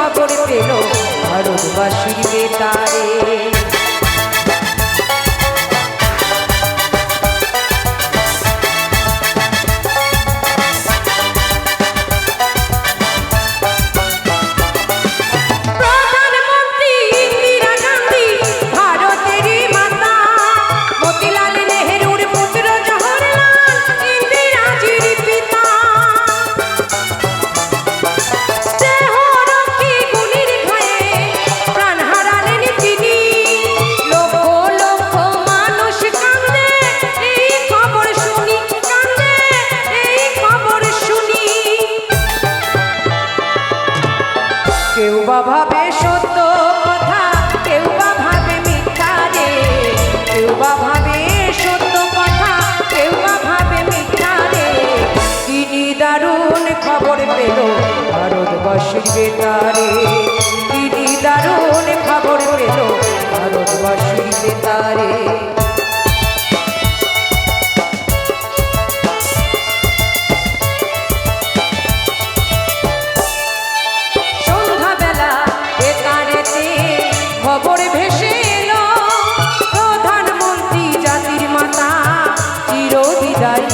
খবর পেল ভারতবাসীর বেতারে। ভাবে সত্য কথা, কেউ বা ভাবে মিথ্যা রে। কেউ বা ভাবে সত্য কথা, কেউ বা ভাবে মিথ্যা রে। তিনি দারুণ খবর পেল ভারতবাসীর বেতারে। তিনি দারুণ খবর পেল ভারতবাসীর বেতারে।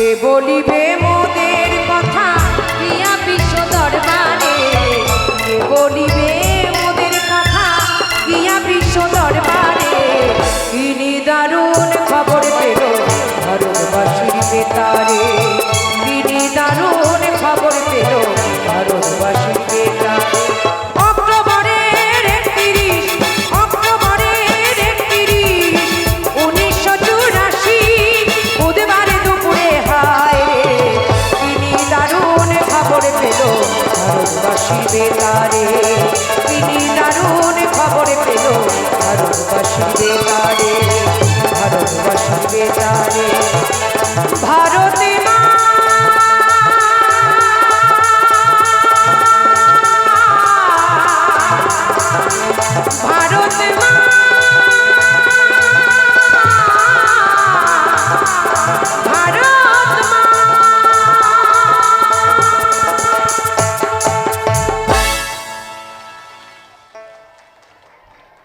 কে বলিবে মোদের কথা, ইয়া বিশ্ব দরবারে। সে বলিবে মোদের কথা, ইয়া বিশ্ব দরবারে। তিনি দারুণ খবর পেল ভারতবাসীর বেতারে। তিনি দারুণ খবর ভারতবাসী তারে। তিনি দারুণ খবর পেল। ভারতবাসী তারে। ভারতবাসী তারে। ভারতে